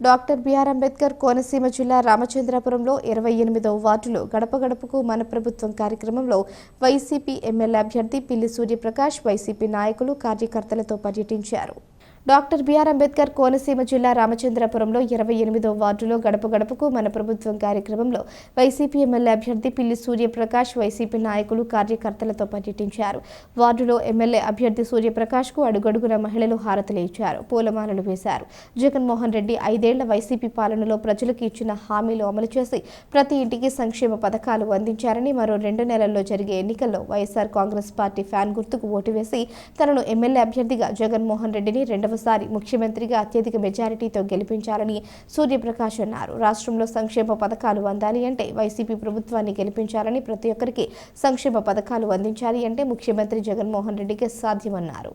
Doctor BR Ambedkar Konaseema జిల్లా రామచంద్రపురంలో ఇరవై ఎనిమిదవ వార్డులో గడప గడపకు మన ప్రభుత్వం కార్యక్రమంలో వైసీపీ ఎమ్మెల్యే అభ్యర్థి పిల్లి సూర్యప్రకాష్ వైసీపీ నాయకులు కార్యకర్తలతో పర్యటించారు. డాక్టర్ బిఆర్ అంబేద్కర్ కోనసీమ జిల్లా రామచంద్రపురంలో ఇరవై ఎనిమిదో వార్డులో గడప గడపకు మన ప్రభుత్వం కార్యక్రమంలో వైసీపీ ఎమ్మెల్యే అభ్యర్థి పిల్లి సూర్యప్రకాష్ వైసీపీ నాయకులు కార్యకర్తలతో పర్యటించారు. వార్డులో ఎమ్మెల్యే అభ్యర్థి సూర్యప్రకాష్కు అడుగడుగున మహిళలు హారతలు ఇచ్చారు. పూలమాలలు వేశారు. జగన్మోహన్ రెడ్డి ఐదేళ్ళ వైసీపీ పాలనలో ప్రజలకు ఇచ్చిన హామీలు అమలు చేసి ప్రతి ఇంటికి సంక్షేమ పథకాలు అందించారని మరో రెండు నెలల్లో జరిగే ఎన్నికల్లో వైఎస్ఆర్ కాంగ్రెస్ పార్టీ ఫ్యాన్ గుర్తుకు ఓటు వేసి తనను ఎమ్మెల్యే అభ్యర్థిగా జగన్మోహన్ రెడ్డిని రెండవ రెండవసారి ముఖ్యమంత్రిగా అత్యధిక మెజారిటీతో గెలిపించాలని సూర్యప్రకాష్ అన్నారు. రాష్ట్రంలో సంక్షేమ పథకాలు అందాలి అంటే వైసీపీ ప్రభుత్వాన్ని గెలిపించాలని ప్రతి ఒక్కరికి సంక్షేమ పథకాలు అందించాలి అంటే ముఖ్యమంత్రి జగన్మోహన్ రెడ్డికి సాధ్యమన్నారు.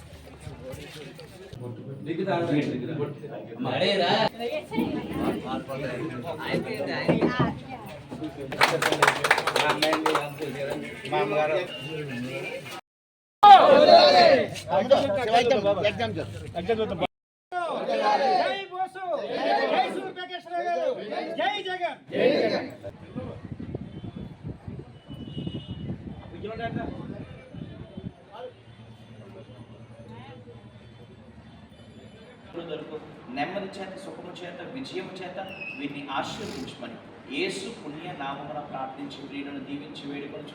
కొంచెం ఎవరైనా ఎగ్జామ్ చేద్దాం. దొరకు నెమ్మది చేత సుఖము చేత విజయము చేత వీటిని ఆశీర్వించమని యేసు పుణ్య నామమున ప్రార్థించి ప్రియులను దీవించి వేడుకొని